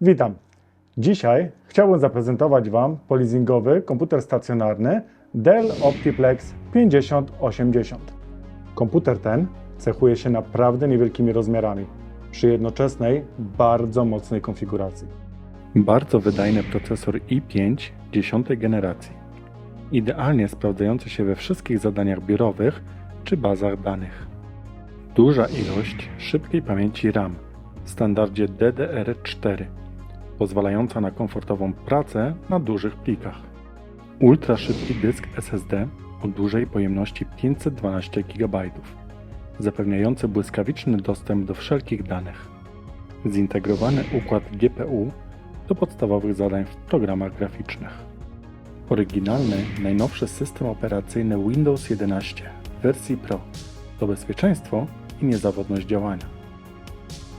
Witam. Dzisiaj chciałbym zaprezentować Wam polizingowy komputer stacjonarny Dell Optiplex 5080. Komputer ten cechuje się naprawdę niewielkimi rozmiarami przy jednoczesnej, bardzo mocnej konfiguracji. Bardzo wydajny procesor i5 dziesiątej generacji. Idealnie sprawdzający się we wszystkich zadaniach biurowych czy bazach danych. Duża ilość szybkiej pamięci RAM w standardzie DDR4, pozwalająca na komfortową pracę na dużych plikach. Ultra szybki dysk SSD o dużej pojemności 512 GB, zapewniający błyskawiczny dostęp do wszelkich danych. Zintegrowany układ GPU do podstawowych zadań w programach graficznych. Oryginalny, najnowszy system operacyjny Windows 11 w wersji Pro to bezpieczeństwo i niezawodność działania.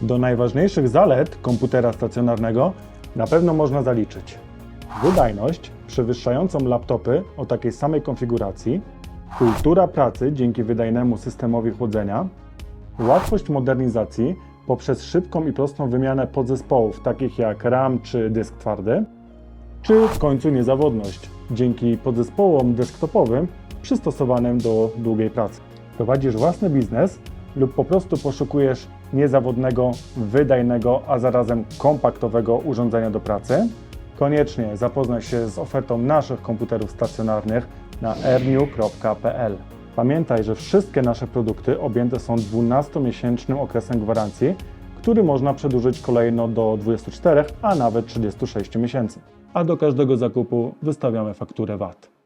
Do najważniejszych zalet komputera stacjonarnego na pewno można zaliczyć. Wydajność przewyższającą laptopy o takiej samej konfiguracji, kultura pracy dzięki wydajnemu systemowi chłodzenia, łatwość modernizacji poprzez szybką i prostą wymianę podzespołów takich jak RAM czy dysk twardy, czy w końcu niezawodność dzięki podzespołom desktopowym przystosowanym do długiej pracy. Prowadzisz własny biznes lub po prostu poszukujesz niezawodnego, wydajnego, a zarazem kompaktowego urządzenia do pracy? Koniecznie zapoznaj się z ofertą naszych komputerów stacjonarnych na erniu.pl. Pamiętaj, że wszystkie nasze produkty objęte są 12-miesięcznym okresem gwarancji, który można przedłużyć kolejno do 24, a nawet 36 miesięcy. A do każdego zakupu wystawiamy fakturę VAT.